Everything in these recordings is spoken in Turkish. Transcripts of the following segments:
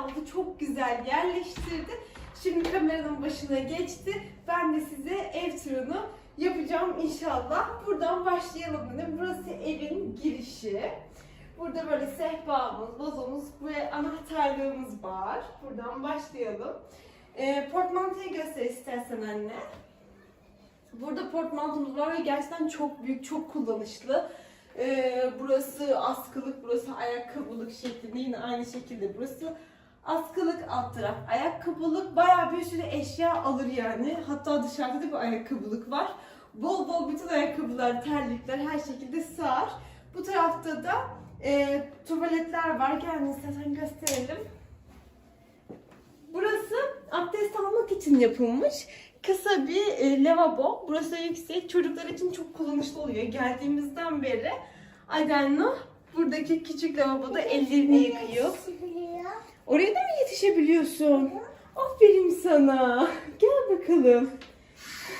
kiraladı, çok güzel yerleştirdi. Şimdi kameranın başına geçti. Ben de size ev turunu yapacağım inşallah. Buradan başlayalım dedim. Burası evin girişi. Burada böyle sehpamız, vazomuz ve anahtarlığımız var. Buradan başlayalım. Ee, portmantoyu göster istersen anne. Burada portmantomuz var ve gerçekten çok büyük, çok kullanışlı. Ee, burası askılık, burası ayakkabılık şeklinde. Yine aynı şekilde burası askılık alt taraf ayakkabılık. Bayağı bir sürü eşya alır yani. Hatta dışarıda da bir ayakkabılık var. Bol bol bütün ayakkabılar, terlikler her şekilde sığar. Bu tarafta da e, tuvaletler var. Gelin istersen gösterelim. Burası abdest almak için yapılmış. Kısa bir e, lavabo. Burası yüksek. Çocuklar için çok kullanışlı oluyor. Geldiğimizden beri Adelno buradaki küçük lavaboda ellerini yıkıyor. Oraya da mı yetişebiliyorsun? Aferin sana. Gel bakalım.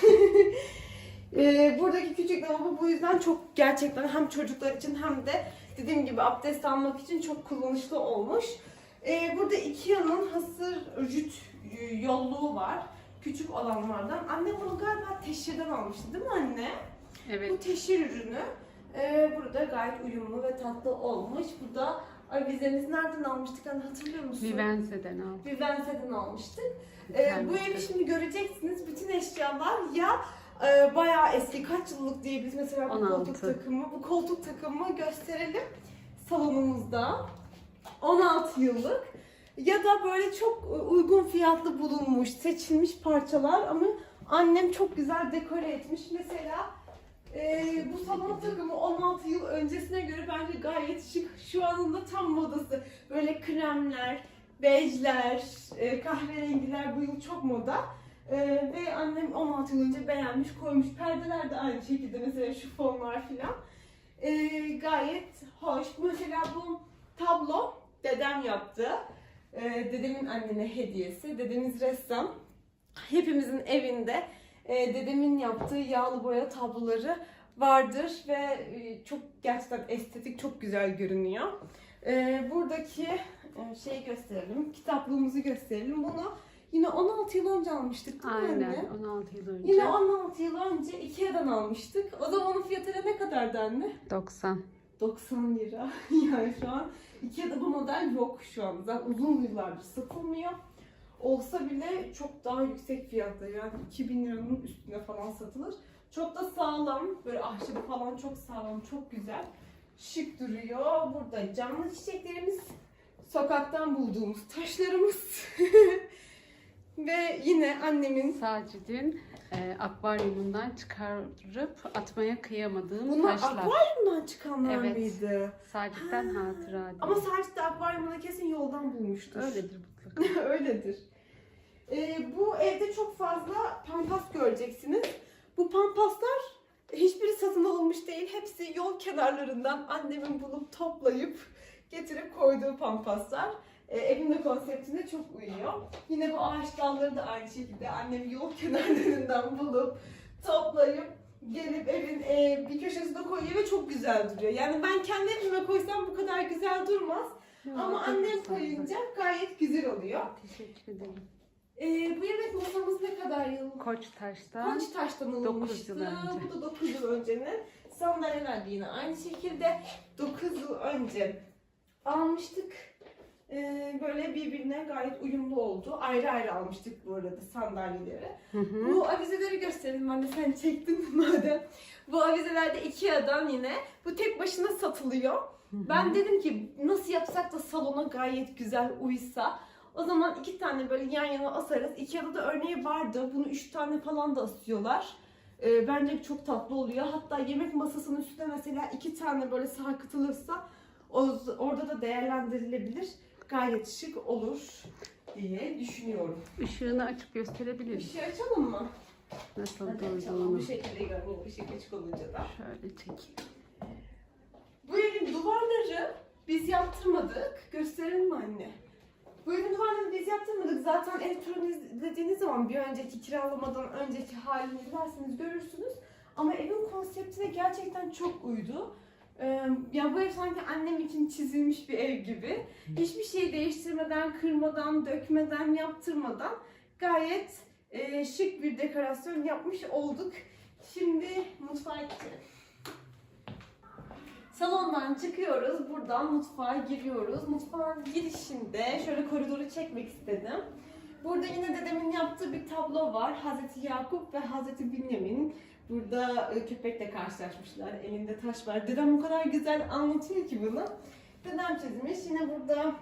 Ee, buradaki küçük lavabo bu yüzden çok gerçekten hem çocuklar için hem de dediğim gibi abdest almak için çok kullanışlı olmuş. Ee, burada Ikea'nın hasır rüt e, yolluğu var. Küçük olanlardan. Anne bunu galiba teşhirden almıştı değil mi anne? Evet. Bu teşhir ürünü. Ee, burada gayet uyumlu ve tatlı olmuş. Bu da avizemiz nereden almıştık hani hatırlıyor musun? Vivense'den al. Vivense'den almıştık. Ee, bu evi şimdi göreceksiniz. Bütün eşyalar ya e, bayağı eski kaç yıllık diyebiliriz mesela bu 16. koltuk takımı. Bu koltuk takımı gösterelim salonumuzda. 16 yıllık. Ya da böyle çok uygun fiyatlı bulunmuş, seçilmiş parçalar ama annem çok güzel dekore etmiş. Mesela e, bu salon takımı 16 yıl öncesine göre bence gayet şık. Şu anında tam modası. Böyle kremler, bejler, e, kahverengiler bu yıl çok moda. E, ve annem 16 yıl önce beğenmiş, koymuş. Perdeler de aynı şekilde mesela şu fonlar filan. E, gayet hoş. Mesela bu tablo dedem yaptı. E, dedemin annene hediyesi. Dedemiz ressam. Hepimizin evinde e, dedemin yaptığı yağlı boya tabloları vardır ve e, çok gerçekten estetik, çok güzel görünüyor. E, buradaki e, şeyi gösterelim, kitaplığımızı gösterelim. Bunu yine 16 yıl önce almıştık değil mi Aynen. anne? 16 yıl önce. Yine 16 yıl önce Ikea'dan almıştık. O zamanın fiyatı ne kadardı anne? 90. 90 lira. yani şu an Ikea'da bu model yok şu an. Zaten uzun yıllardır satılmıyor. Olsa bile çok daha yüksek fiyatla yani 2000 liranın üstüne falan satılır. Çok da sağlam. Böyle ahşabı falan çok sağlam, çok güzel. Şık duruyor. Burada canlı çiçeklerimiz, sokaktan bulduğumuz taşlarımız. Ve yine annemin Sacid'in e, akvaryumundan çıkarıp atmaya kıyamadığım Bunlar taşlar. akvaryumdan çıkanlar Evet. mıydı? Sacid'den Ha. hatıra diye. Ama sadece de akvaryumuna kesin yoldan bulmuştur. Öyledir mutlaka. Öyledir. Ee, bu evde çok fazla pampas göreceksiniz. Bu pampaslar hiçbiri satın alınmış değil. Hepsi yol kenarlarından annemin bulup toplayıp getirip koyduğu pampaslar. Ee, evin de konseptine çok uyuyor. Yine bu ağaç dalları da aynı şekilde annem yol kenarlarından bulup toplayıp gelip evin e, bir köşesine koyuyor ve çok güzel duruyor. Yani ben kendi evime koysam bu kadar güzel durmaz. Ama Çok annem koyunca gayet güzel oluyor. Teşekkür ederim. Ee, bu yemek masamız ne kadar yıl? Koç taştan. Koç taştan Dokuz alınmıştı. yıl önce. Bu da 9 yıl öncenin. Sandalyeler de yine aynı şekilde 9 yıl önce almıştık. Ee, böyle birbirine gayet uyumlu oldu. Ayrı ayrı almıştık bu arada sandalyeleri. Hı hı. Bu avizeleri gösterelim de sen çektin madem. Bu avizeler de Ikea'dan yine. Bu tek başına satılıyor. Hı hı. Ben dedim ki nasıl yapsak da salona gayet güzel uysa. O zaman iki tane böyle yan yana asarız. Ikea'da da örneği vardı. Bunu üç tane falan da asıyorlar. Ee, bence çok tatlı oluyor. Hatta yemek masasının üstüne mesela iki tane böyle sarkıtılırsa orada da değerlendirilebilir. Gayet şık olur diye düşünüyorum. Işığını açıp gösterebilir Bir misin? şey açalım mı? Nasıl Hadi durduğunu. Bu şekilde görünüyor. Işık açık olunca da. Şöyle çekeyim. Bu evin duvarları biz yaptırmadık. Gösterelim mi anne? Bu evin duvarlarını biz yaptırmadık. Zaten ev turunu izlediğiniz zaman bir önceki kiralamadan önceki halini izlerseniz görürsünüz. Ama evin konseptine gerçekten çok uydu. Ya bu ev sanki annem için çizilmiş bir ev gibi. Hiçbir şey değiştirmeden, kırmadan, dökmeden, yaptırmadan gayet e, şık bir dekorasyon yapmış olduk. Şimdi mutfağa gidelim. Salondan çıkıyoruz. Buradan mutfağa giriyoruz. Mutfağın girişinde şöyle koridoru çekmek istedim. Burada yine dedemin yaptığı bir tablo var. Hazreti Yakup ve Hazreti Binyamin. Burada e, köpekle karşılaşmışlar. Elinde taş var. Dedem o kadar güzel anlatıyor ki bunu. Dedem çizmiş. Yine burada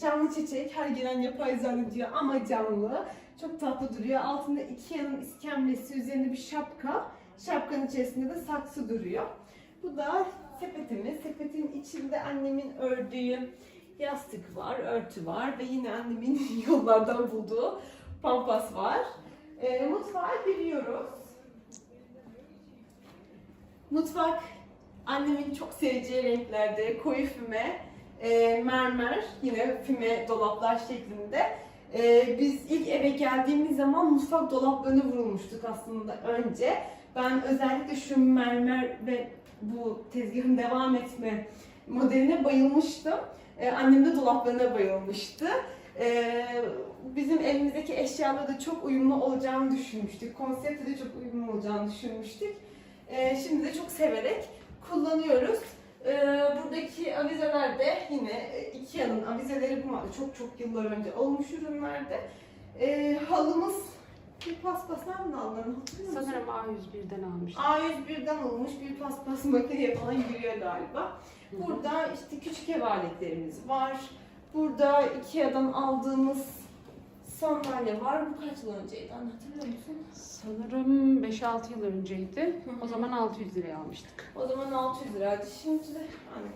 canlı çiçek. Her gelen yapay zannediyor ama canlı. Çok tatlı duruyor. Altında iki yanın iskemlesi, üzerinde bir şapka. Şapkanın içerisinde de saksı duruyor. Bu da sepetimiz. Sepetin içinde annemin ördüğü yastık var, örtü var ve yine annemin yollardan bulduğu pampas var. Ee, mutfağa giriyoruz. Mutfak annemin çok seveceği renklerde koyu füme, e, mermer, yine füme dolaplar şeklinde. E, biz ilk eve geldiğimiz zaman mutfak dolaplarına vurulmuştuk aslında önce. Ben özellikle şu mermer ve bu tezgahın devam etme modeline bayılmıştım. E, annem de dolaplarına bayılmıştı. E, bizim evimizdeki eşyalara da çok uyumlu olacağını düşünmüştük. Konsepte de çok uyumlu olacağını düşünmüştük. E, şimdi de çok severek kullanıyoruz. E, buradaki avizeler de yine e, Ikea'nın avizeleri da çok çok yıllar önce olmuş ürünlerde. E, halımız bir paspas nereden aldın? Hatırlıyor musun? Sanırım A101'den almıştım. A101'den alınmış bir paspas makineye falan giriyor galiba. Burada işte küçük ev aletlerimiz var. Burada Ikea'dan aldığımız sandalye var. Bu kaç yıl önceydi anne hatırlıyor musun? Sanırım 5-6 yıl önceydi. O zaman 600 liraya almıştık. O zaman 600 liraydı. Şimdi de hani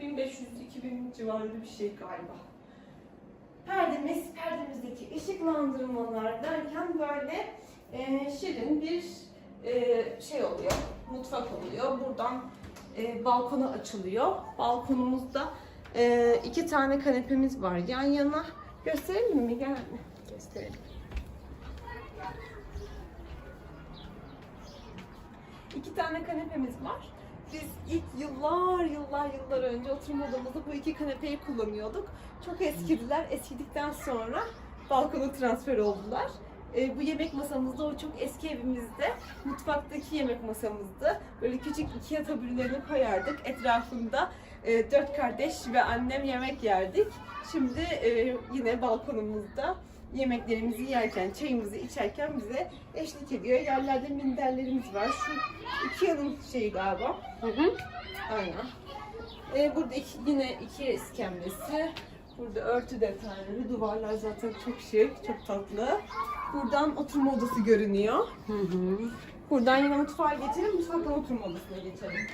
1500-2000 civarında bir şey galiba. Perdemiz, perdemizdeki ışıklandırmalar derken böyle e, şirin bir e, şey oluyor, mutfak oluyor. Buradan e, balkona açılıyor. Balkonumuzda e, iki tane kanepemiz var yan yana. Gösterelim mi? Gel anne. Gösterelim. İki tane kanepemiz var. Biz ilk yıllar yıllar yıllar önce oturma odamızda bu iki kanepeyi kullanıyorduk. Çok eskidiler. Eskidikten sonra balkona transfer oldular. Ee, bu yemek masamızda o çok eski evimizde mutfaktaki yemek masamızdı. Böyle küçük iki taburelerini koyardık. Etrafında e, dört kardeş ve annem yemek yerdik. Şimdi e, yine balkonumuzda yemeklerimizi yerken, çayımızı içerken bize eşlik ediyor. Yerlerde minderlerimiz var. Şu iki yanın şeyi galiba. Hı hı. Aynen. Ee, burada iki, yine iki iskemlesi. Burada örtü detayları, duvarlar zaten çok şık, çok tatlı. Buradan oturma odası görünüyor. Hı hı. Buradan yine mutfağa geçelim, mutfaktan oturma odasına geçelim.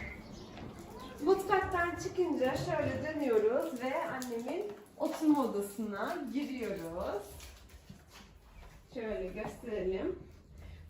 Mutfaktan çıkınca şöyle dönüyoruz ve annemin oturma odasına giriyoruz. Şöyle gösterelim.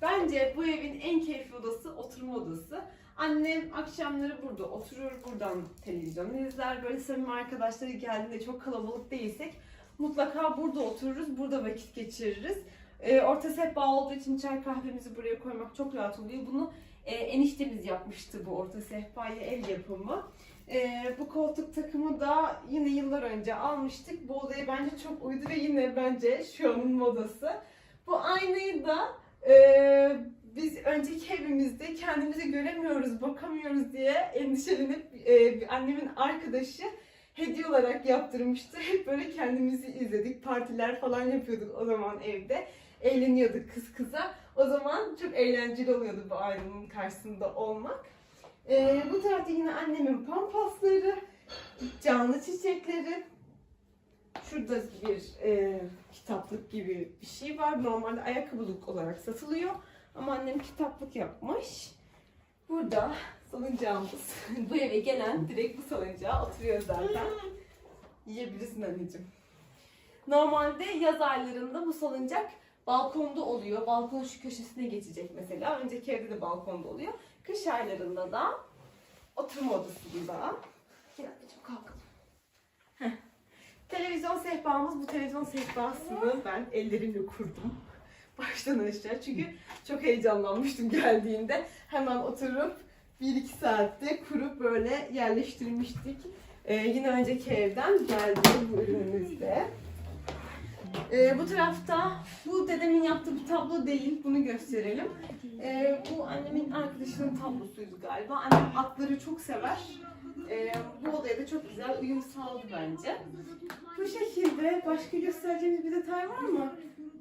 Bence bu evin en keyifli odası oturma odası. Annem akşamları burada oturur, buradan televizyon izler. Böyle samimi arkadaşları geldiğinde çok kalabalık değilsek mutlaka burada otururuz, burada vakit geçiririz. Ee, orta sehpa olduğu için çay kahvemizi buraya koymak çok rahat oluyor. Bunu e, eniştemiz yapmıştı bu orta sehpayı el yapımı. Ee, bu koltuk takımı da yine yıllar önce almıştık. Bu odaya bence çok uydu ve yine bence şu anın modası. Bu aynayı da e, biz önceki evimizde kendimizi göremiyoruz, bakamıyoruz diye endişelenip e, annemin arkadaşı hediye olarak yaptırmıştı. Hep böyle kendimizi izledik. Partiler falan yapıyorduk o zaman evde. Eğleniyorduk kız kıza. O zaman çok eğlenceli oluyordu bu aynanın karşısında olmak. E, bu tarafta yine annemin pampasları, canlı çiçekleri. Şurada bir e, kitaplık gibi bir şey var. Normalde ayakkabılık olarak satılıyor. Ama annem kitaplık yapmış. Burada salıncağımız. bu eve gelen direkt bu salıncağa oturuyor zaten. Yiyebilirsin anneciğim. Normalde yaz aylarında bu salıncak balkonda oluyor. Balkonun şu köşesine geçecek mesela. Önceki evde de balkonda oluyor. Kış aylarında da oturma odası burada. Gel anneciğim kalkalım. Heh. televizyon sehpamız. Bu televizyon sehpasını ben ellerimle kurdum. Baştan aşağı çünkü çok heyecanlanmıştım geldiğinde. Hemen oturup 1-2 saatte kurup böyle yerleştirmiştik. Ee, yine önceki evden geldi bu ürünümüz de. Ee, bu tarafta bu dedemin yaptığı bir tablo değil. Bunu gösterelim. Ee, bu annemin arkadaşının tablosuydu galiba. Annem atları çok sever. Ee, bu odaya da çok güzel uyum sağladı bence. Bu şekilde başka göstereceğimiz bir detay var mı?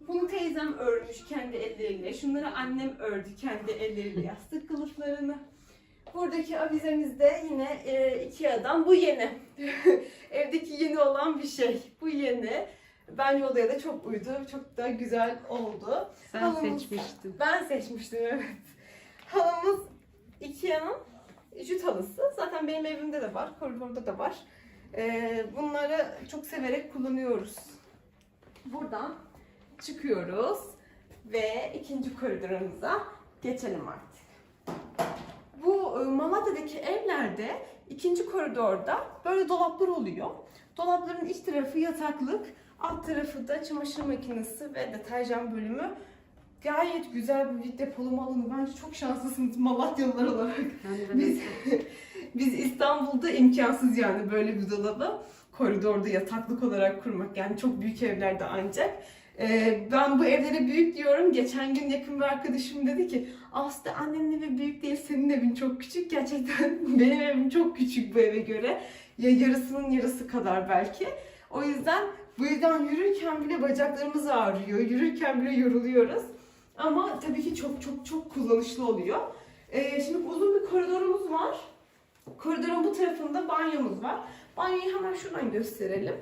Bunu teyzem örmüş kendi elleriyle. Şunları annem ördü kendi elleriyle yastık kılıflarını. Buradaki avizemiz de yine e, Ikea'dan. Bu yeni. Evdeki yeni olan bir şey. Bu yeni. Bence odaya da çok uydu. Çok da güzel oldu. Sen Halımız- seçmiştin. Ben seçmiştim evet. Halımız Ikea'nın jüt halısı. Zaten benim evimde de var, koridorda da var. Ee, bunları çok severek kullanıyoruz. Buradan çıkıyoruz ve ikinci koridorumuza geçelim artık. Bu e, Malatya'daki evlerde ikinci koridorda böyle dolaplar oluyor. Dolapların iç tarafı yataklık, alt tarafı da çamaşır makinesi ve deterjan bölümü. Gayet güzel bir depolama alanı. Bence çok şanslısınız Malatyalılar olarak. Biz, biz İstanbul'da imkansız yani böyle bir dolabı koridorda yataklık olarak kurmak. Yani çok büyük evlerde ancak. Ee, ben bu evlere büyük diyorum. Geçen gün yakın bir arkadaşım dedi ki aslında annenin evi büyük değil senin evin çok küçük. Gerçekten benim evim çok küçük bu eve göre. Ya yarısının yarısı kadar belki. O yüzden bu yüzden yürürken bile bacaklarımız ağrıyor. Yürürken bile yoruluyoruz. Ama tabii ki çok çok çok kullanışlı oluyor. Ee, şimdi uzun bir koridorumuz var. Koridorun bu tarafında banyomuz var. Banyoyu hemen şuradan gösterelim.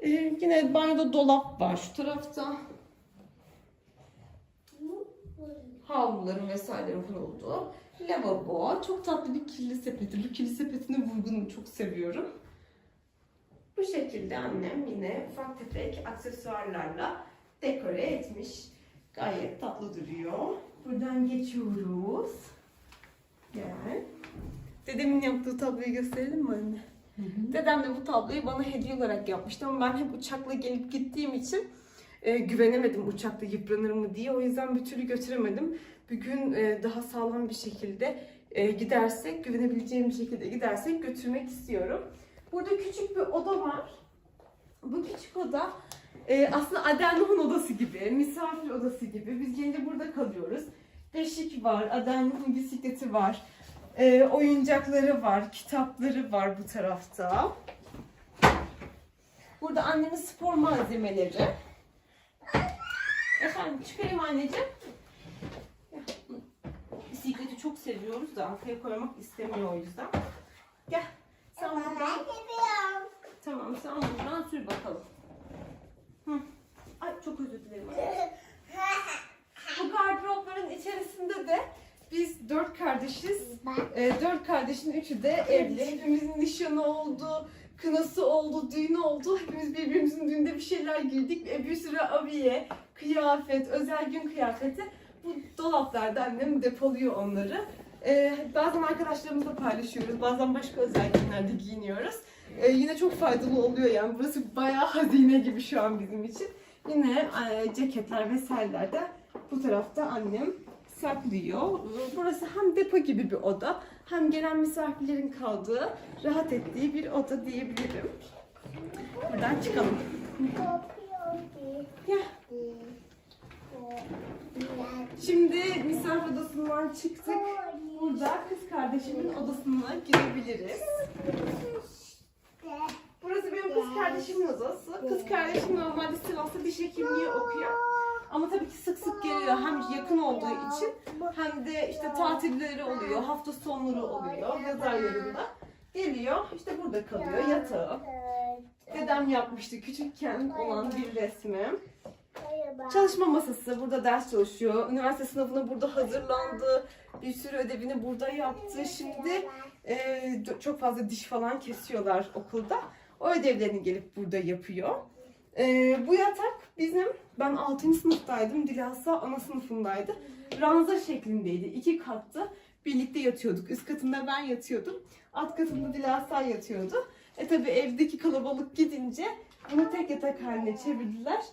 Ee, yine banyoda dolap var şu tarafta. Havluların vesairelerin kurulduğu. Lavabo. Çok tatlı bir kirli sepeti. Bu kirli sepetinin vurgununu çok seviyorum. Bu şekilde annem yine ufak tefek aksesuarlarla dekore etmiş. Gayet tatlı duruyor. Buradan geçiyoruz. Gel. Dedemin yaptığı tabloyu gösterelim mi anne? Dedem de bu tabloyu bana hediye olarak yapmıştı ama ben hep uçakla gelip gittiğim için e, güvenemedim uçakta yıpranır mı diye. O yüzden bir türlü götüremedim. Bir gün e, daha sağlam bir şekilde e, gidersek, güvenebileceğim bir şekilde gidersek götürmek istiyorum. Burada küçük bir oda var. Bu küçük oda e, aslında Adenluh'un odası gibi, misafir odası gibi. Biz gelince burada kalıyoruz. Beşik var, Adenluh'un bisikleti var. E, oyuncakları var, kitapları var bu tarafta. Burada annemin spor malzemeleri. Efendim çıkarayım anneciğim. Bisikleti çok seviyoruz da arkaya koymak istemiyor o yüzden. Gel. Sen buradan, tamam sen buradan sür bakalım. Hı. Ay çok özür dilerim. Bu gardıropların içerisinde de biz dört kardeşiz. E, dört kardeşin üçü de evli. Hepimizin nişanı oldu, kınası oldu, düğünü oldu. Hepimiz birbirimizin düğünde bir şeyler giydik. E, bir sürü abiye, kıyafet, özel gün kıyafeti. Bu dolaplarda annem depoluyor onları. E, bazen arkadaşlarımızla paylaşıyoruz. Bazen başka özel günlerde giyiniyoruz. E, yine çok faydalı oluyor yani. Burası bayağı hazine gibi şu an bizim için. Yine e, ceketler vesaireler de bu tarafta annem saklıyor. Burası hem depo gibi bir oda hem gelen misafirlerin kaldığı, rahat ettiği bir oda diyebilirim. Buradan çıkalım. Gel. Şimdi misafir odasından çıktık. Burada kız kardeşimin odasına girebiliriz. Burası benim kız kardeşimin odası. Kız kardeşim normalde Sivas'ta diş hekimliği okuyor. Ama tabii ki sık sık geliyor. Hem yakın olduğu için hem de işte tatilleri oluyor, hafta sonları oluyor, yaz aylarında. Geliyor, işte burada kalıyor, yatağı. Dedem yapmıştı küçükken olan bir resmim. Çalışma masası, burada ders çalışıyor. Üniversite sınavına burada hazırlandı. Bir sürü ödevini burada yaptı. Şimdi e, çok fazla diş falan kesiyorlar okulda. O ödevlerini gelip burada yapıyor. E, bu yatak bizim, ben 6. sınıftaydım. Dilasa ana sınıfındaydı. Ranza şeklindeydi. iki kattı. Birlikte yatıyorduk. Üst katında ben yatıyordum. Alt katında Dilasa yatıyordu. E tabi evdeki kalabalık gidince bunu tek yatak haline çevirdiler.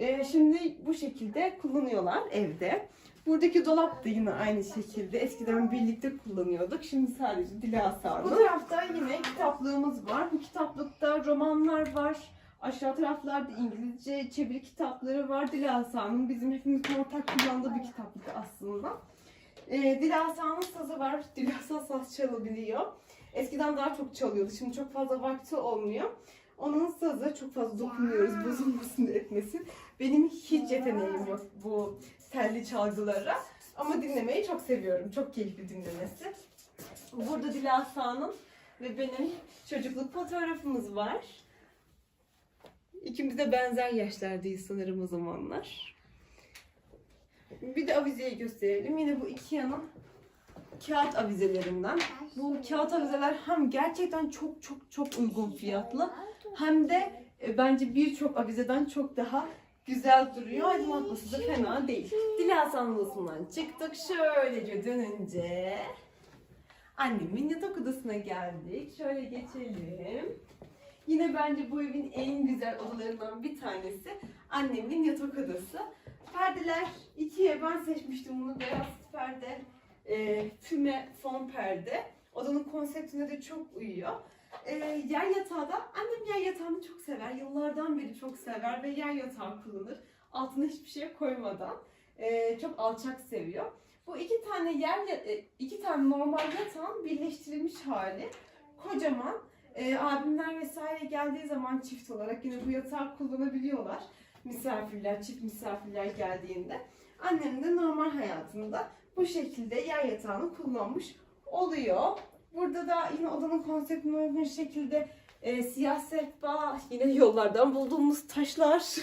E, şimdi bu şekilde kullanıyorlar evde. Buradaki dolap da yine aynı şekilde. Eskiden birlikte kullanıyorduk. Şimdi sadece Dilasa'nın. Bu tarafta yine kitaplığımız var. Bu kitaplıkta romanlar var. Aşağı taraflarda İngilizce çeviri kitapları var. Dilasa'nın bizim hepimizin ortak kullandığı bir kitaplık aslında. Ee, Dilasa'nın sazı var. Dilasa saz çalabiliyor. Eskiden daha çok çalıyordu. Şimdi çok fazla vakti olmuyor. Onun sazı çok fazla dokunuyoruz bozulmasın etmesin. Benim hiç yeteneğim yok bu telli çalgılara. Ama dinlemeyi çok seviyorum. Çok keyifli dinlemesi. Burada Dilasa'nın ve benim çocukluk fotoğrafımız var. İkimiz de benzer yaşlardayız sanırım o zamanlar. Bir de avizeyi gösterelim. Yine bu Ikea'nın kağıt avizelerinden. Bu kağıt avizeler hem gerçekten çok çok çok uygun fiyatlı hem de e, bence birçok avizeden çok daha güzel duruyor. Aydınlatması da fena değil. Dilasan odasından çıktık. Şöylece dönünce annemin yatak odasına geldik. Şöyle geçelim. Yine bence bu evin en güzel odalarından bir tanesi annemin yatak odası. Perdeler ikiye ben seçmiştim bunu beyaz perde, e, füme fon perde. Odanın konseptine de çok uyuyor. E, yer yatağı da annem yer yatağını çok sever. Yıllardan beri çok sever ve yer yatağı kullanır. Altına hiçbir şey koymadan. E, çok alçak seviyor. Bu iki tane yer e, iki tane normal yatağın birleştirilmiş hali. Kocaman. E, abimler vesaire geldiği zaman çift olarak yine bu yatağı kullanabiliyorlar. Misafirler, çift misafirler geldiğinde. Annem de normal hayatında bu şekilde yer yatağını kullanmış oluyor. Burada da yine odanın konseptine uygun şekilde e, siyah sehpa, yine yollardan bulduğumuz taşlar.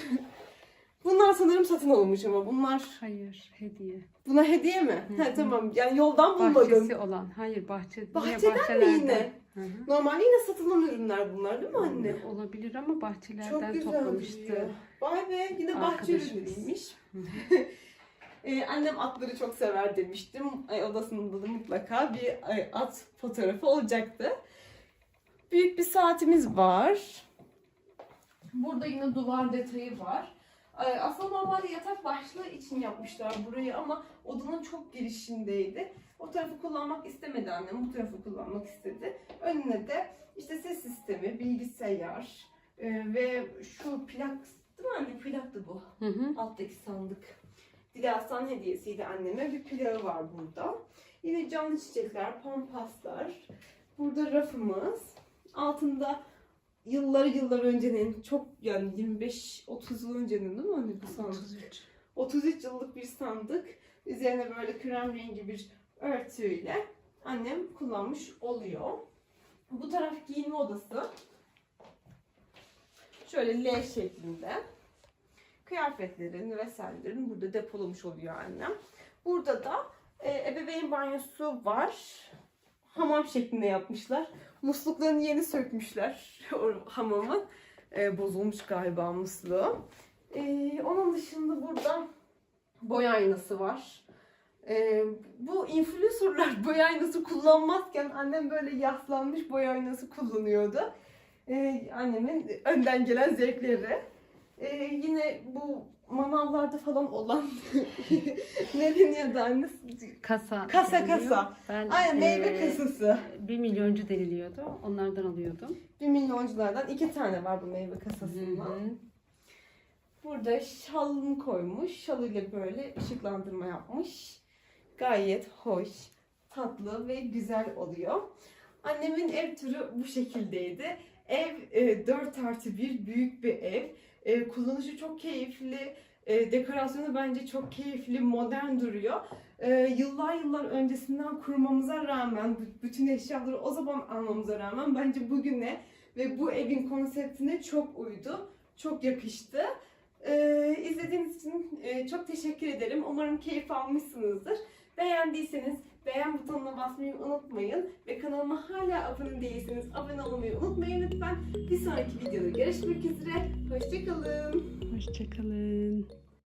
Bunlar sanırım satın alınmış ama bunlar Hayır, hediye. buna hediye mi? Hı hı. Ha, tamam yani yoldan bulmadım. Bahçesi olan. Hayır, bahçe. Bahçeden mi bahçelerden. yine? Hı hı. Normalde yine satılan ürünler bunlar değil mi anne? Olabilir ama Çok bahçelerden güzel toplamıştı. Vay be yine bahçe ürünüymüş. Ee, annem atları çok sever demiştim. Odasında da mutlaka bir at fotoğrafı olacaktı. Büyük bir saatimiz var. Burada yine duvar detayı var. Ee, Aslında normalde yatak başlığı için yapmışlar burayı ama odanın çok girişindeydi. O tarafı kullanmak istemedi annem, bu tarafı kullanmak istedi. Önüne de işte ses sistemi, bilgisayar e, ve şu plak, değil mi anne? Plaktı bu. Hı hı. Alttaki sandık. Dilastan hediyesiydi anneme. Bir plağı var burada. Yine canlı çiçekler, pampaslar. Burada rafımız. Altında yıllar yıllar öncenin çok yani 25-30 yıl öncenin değil mi anne bu sandık? 33. 33 yıllık bir sandık. Üzerine böyle krem rengi bir örtüyle annem kullanmış oluyor. Bu taraf giyinme odası. Şöyle L şeklinde. Kıyafetlerin vesairelerin burada depolamış oluyor annem. Burada da e, ebeveyn banyosu var. Hamam şeklinde yapmışlar. Musluklarını yeni sökmüşler o hamamın. E, bozulmuş galiba musluğu. E, onun dışında burada boy aynası var. E, bu influencerlar boy aynası kullanmazken annem böyle yaslanmış boy aynası kullanıyordu. E, annemin önden gelen zevkleri. E, yine bu manavlarda falan olan ne deniyordu anne? Kasa. Kasa, deniliyor. kasa. Ben, Aynen meyve eee, kasası. Bir milyoncu deniliyordu. Onlardan alıyordum. Bir milyonculardan iki tane var bu meyve kasasından. hı. Burada şalını koymuş. Şalıyla böyle ışıklandırma yapmış. Gayet hoş, tatlı ve güzel oluyor. Annemin ev turu bu şekildeydi. Ev e, 4 artı 1 büyük bir ev. E, kullanışı çok keyifli. E, dekorasyonu bence çok keyifli, modern duruyor. E, yıllar yıllar öncesinden kurmamıza rağmen, bütün eşyaları o zaman almamıza rağmen bence bugüne ve bu evin konseptine çok uydu. Çok yakıştı. Ee, izlediğiniz için e, çok teşekkür ederim. Umarım keyif almışsınızdır. Beğendiyseniz beğen butonuna basmayı unutmayın. Ve kanalıma hala abone değilseniz abone olmayı unutmayın lütfen. Bir sonraki videoda görüşmek üzere. Hoşçakalın. Hoşçakalın.